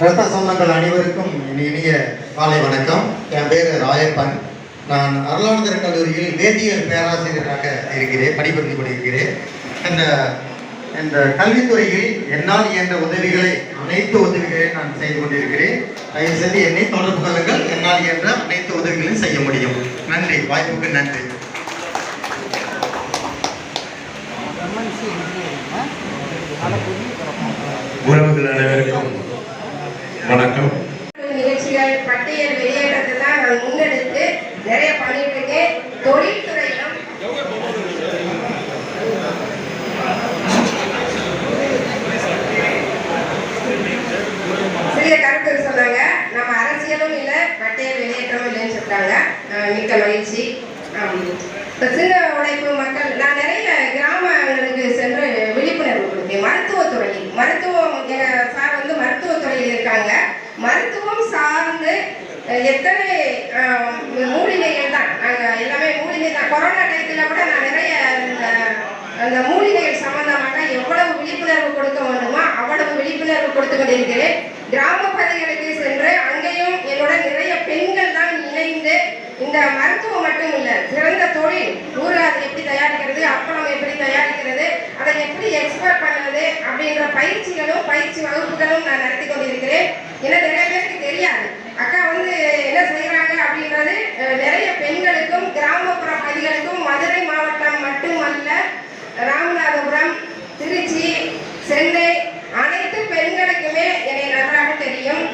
ரத்த சொந்தங்கள் அனைவருக்கும் இனி இனிய காலை வணக்கம். என் பேர் ராயப்பன். நான் அருளானந்தர் கல்லூரியில் வேதியியல் பேராசிரியராக இருக்கிறேன் பணிபுரிந்து கொண்டிருக்கிறேன். இந்த இந்த கல்வித்துறையில் என்னால் இயன்ற உதவிகளை அனைத்து உதவிகளையும் நான் செய்து கொண்டிருக்கிறேன். தயவு செய்து என்னை தொடர்பு கொள்ளுங்கள். என்னால் இயன்ற அனைத்து உதவிகளையும் செய்ய முடியும். நன்றி. வாய்ப்புக்கு நன்றி. உறவுகள் அனைவருக்கும் வணக்கம். நிகழ்ச்சிகள் பட்டியல் வெளியேற்றத்தை நான் முன்னெடுத்து நிறைய பண்ணிட்டு இருக்கேன் தொழில்துறையிலும் சிறிய கருத்து சொன்னாங்க. நம்ம அரசியலும் இல்லை பட்டியல் வெளியேற்றமும் இல்லைன்னு சொல்றாங்க அஹ் மிக்க மகிழ்ச்சி. ஆம். இப்ப உழைப்பு மக்கள் நான் நிறைய கிராமங்களுக்கு சென்று விழிப்புணர்வு கொடுத்தேன். மருத்துவத்துறையில் மருத்துவம் எங்க சார் இருக்காங்க மருத்துவம் சார்ந்து எத்தனை மூலிகைகள் தான். நாங்கள் எல்லாமே மூலிகை தான். கொரோனா டயத்தில் கூட நான் நிறைய இந்த அந்த மூலிகைகள் சம்பந்தமாக எவ்வளவு விழிப்புணர்வு கொடுக்க வேண்டுமோ அவ்வளவு விழிப்புணர்வு கொடுத்து கொண்டிருக்கிறேன். கிராம பகுதிகளுக்கு சென்று அங்கேயும் என்னோட நிறைய பெண்கள் தான் இணைந்து இந்த மருத்துவம் மட்டும் இல்ல சிறந்த தொழில். ஊறுகாய் எப்படி தயாரிக்கிறது அப்பளம் எப்படி தயாரிக்கிறது அதை எப்படி எக்ஸ்போர்ட் பண்ணுறது அப்படின்ற பயிற்சிகளும் பயிற்சி வகுப்புகளும் நான் நடத்தி கொண்டிருக்கிறேன். ஏன்னா நிறைய பேருக்கு தெரியாது. அக்கா வந்து என்ன செய்யறாங்க அப்படின்றது நிறைய பெண்களுக்கும் கிராமப்புற பகுதிகளுக்கும் மதுரை மாவட்டம் மட்டுமல்ல ராமநாதபுரம் திருச்சி சென்னை அனைத்து பெண்களுக்குமே என்னை நன்றாக தெரியும்.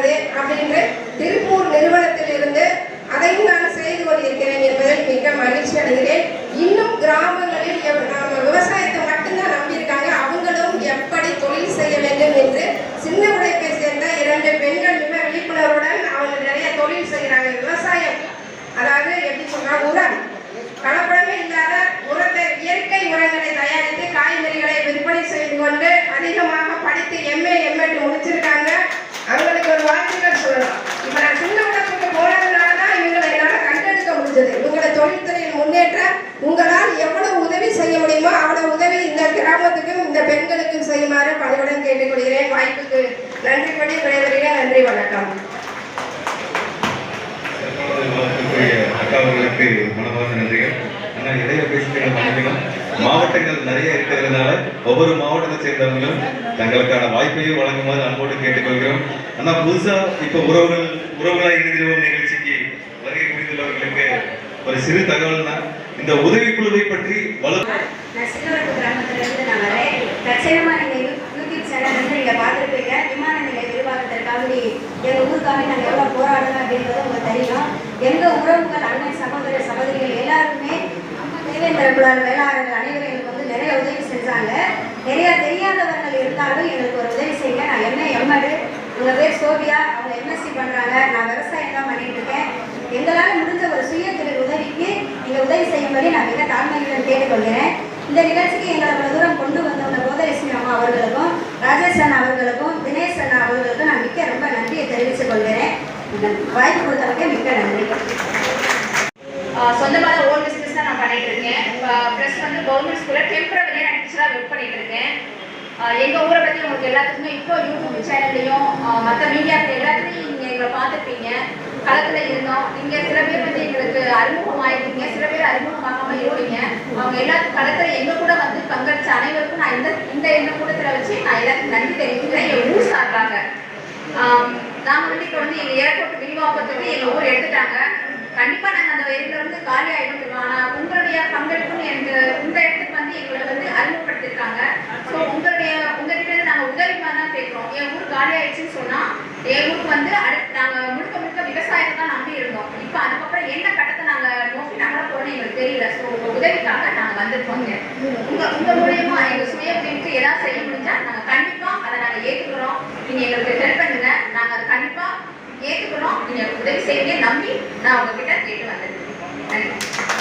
வருகிறது பண்றது அப்படின்னு திருப்பூர் நிறுவனத்தில் இருந்து அதையும் நான் செய்து கொண்டிருக்கிறேன் என்பதில் மிக மகிழ்ச்சி அடைகிறேன். இன்னும் கிராமங்களில் எவ்- விவசாயத்தை மட்டும்தான் நம்பியிருக்காங்க. அவங்களும் எப்படி தொழில் செய்ய வேண்டும் என்று சின்ன உழைப்பை சேர்ந்த இரண்டு பெண்கள் மிக விழிப்புணர்வுடன் அவங்க நிறைய தொழில் செய்கிறாங்க. விவசாயம் அதாவது எப்படி சொன்னால் உரம். கலப்படமே இல்லாத உரத்தை இயற்கை உரங்களை தயாரித்து காய்கறிகளை விற்பனை செய்து கொண்டு அதிகமாக படித்து எம்ஏ எம்எட் முடிச்சிருக்காங்க அவங்களுக்கு ஒரு வாழ்த்துக்கள் சொல்லலாம் இப்ப நான் சின்ன உடம்புக்கு போனதுனால தான் இவங்களை என்னால் கண்டெடுக்க முடிஞ்சது இவங்களை தொழில்துறையில் முன்னேற்ற உங்களால் எவ்வளவு உதவி செய்ய முடியுமோ அவ்வளவு உதவி இந்த கிராமத்துக்கும் இந்த பெண்களுக்கும் செய்யுமாறு பணிவுடன் கேட்டுக்கொள்கிறேன். வாய்ப்புக்கு நன்றி படி விடைபெறுகிறேன். நன்றி வணக்கம். அக்காவர்களுக்கு மனமார்ந்த நன்றிகள். ஆனால் இடையில பேசிக்கிற மனைவிகள் மாவட்டங்கள் நிறைய இருக்கிறதுனால ஒவ்வொரு மாவட்டத்தை சேர்ந்தவங்களும் தங்களுக்கான வாய்ப்பையும் வழங்குமாறு அன்போடு கேட்டுக்கொள்கிறோம். ஆனால் புதுசா இப்போ உறவுகள் உறவுகளாக இருக்கிறோம் நிகழ்ச்சிக்கு. வருகை புரிந்துள்ளவர்களுக்கு ஒரு சிறு தகவல் தான் இந்த உதவிக்குழுவை பற்றி வலு நான் சின்னவரப்பு கிராமத்திலிருந்து நான் வரேன். தற்செயலமா நீங்க யூடியூப் சேனல் வந்து நீங்க பார்த்துருப்பீங்க. விமான நிலைய விரிவாக்கத்திற்காக எங்க ஊருக்காக நாங்க எவ்வளவு போராடணும் அப்படின்றது உங்களுக்கு தெரியும். எங்க உறவுகள் அண்ணன் சகோதர சகோதரிகள் எல்லாருமே தேவேந்திர குலார் வேளாளர்கள் அனைவரும் எங்களுக்கு வந்து நிறைய உதவி செஞ்சாங்க. நிறைய தெரியாதவர்கள் இருந்தாலும் எங்களுக்கு ஒரு உதவி செய்யுங்க. நான் என்ன எம்எடு உங்க பேர் சோபியா அவங்க எம்எஸ்சி பண்ணுறாங்க நான் விவசாயம் தான் பண்ணிட்டு இருக்கேன். எங்களால் முடிஞ்ச ஒரு சுய தொழில் உதவி செய்யும்படி நான் மிக தாழ்மையுடன் கேட்டுக்கொள்கிறேன். இந்த நிகழ்ச்சிக்கு எங்களை அவ்வளவு தூரம் கொண்டு வந்தவங்க கோதலட்சுமி அம்மா அவர்களுக்கும் ராஜேஷ் அண்ணா அவர்களுக்கும் தினேஷ் அண்ணா அவர்களுக்கும் நான் மிக்க ரொம்ப நன்றியை தெரிவித்துக் கொள்கிறேன். வாய்ப்பு கொடுத்தவங்க மிக்க நன்றி. சொந்தமாக தான் ஓன் பிஸ்னஸ் தான் நான் பண்ணிட்டு இருக்கேன். ப்ளஸ் வந்து கவர்மெண்ட் ஸ்கூலில் டெம்பரவரியாக நான் டீச்சராக ஒர்க் பண்ணிட்டு இருக்கேன். எங்கள் ஊரை பற்றி உங்களுக்கு எல்லாத்துக்குமே இப்போ யூடியூப் சேனல்லையும் மற்ற மீடியாக்கள் எல்லாத்துலேயும் நீங்கள் எங்களை பார்த்துருப்பீங்க. களத்தில் இருந்தோம். நீங்கள் சில பேர் வந்து எங்களுக்கு அறிமுகம் ஆயிருக்கீங்க சில பேர் அறிமுகமாகாம இருப்பீங்க அவங்க எல்லா களத்தில் எங்க கூட வந்து பங்கெடுத்த அனைவருக்கும் நான் இந்த இந்த எண்ண கூட்டத்தில் வச்சு நான் எல்லாத்துக்கும் நன்றி தெரிவிக்கிறேன். என் ஊர் சார்பாங்க நாங்க வந்து இப்போ வந்து எங்க ஏர்போர்ட் விரிவாக்கத்துக்கு எங்க ஊர் எடுத்துட்டாங்க. கண்டிப்பா நாங்க அந்த இடத்துல இருந்து காலி ஆயிடும் ஆனா உங்களுடைய பங்கெடுப்புன்னு எனக்கு இந்த இடத்துக்கு வந்து எங்களை வந்து அறிமுகப்படுத்திருக்காங்க ஸோ உங்களுடைய உங்ககிட்ட நாங்கள் நாங்க உதவி தான் கேட்கிறோம். என் ஊர் காலி ஆயிடுச்சுன்னு சொன்னா என் ஊருக்கு வந்து அடுத்து நாங்க முழுக்க விவசாயத்தை தான் நம்பி இருந்தோம். இப்போ அதுக்கப்புறம் என்ன கட்டத்தை நாங்க நோக்கி நகர போறோம்னு எங்களுக்கு தெரியல. ஸோ உங்க உதவிக்காக நாங்க வந்திருக்கோங்க உங்க உங்க மூலியமா எங்க சுய உதவிக்கு ஏதாவது செய்ய முடிஞ்சா நாங்க கண்டிப்பா அதை நாங்க ஏத்துக்கிறோம். நீங்க எங்களுக்கு ஹெல்ப் பண்ணுங்க. நாங்க அதை கண்டிப்பா ஏத்துக்கிறோம். நீங்க உதவி செய்வீங்க நம்பி நான் உங்ககிட்ட கேட்டு வந்திருக்கோம் நன்றி.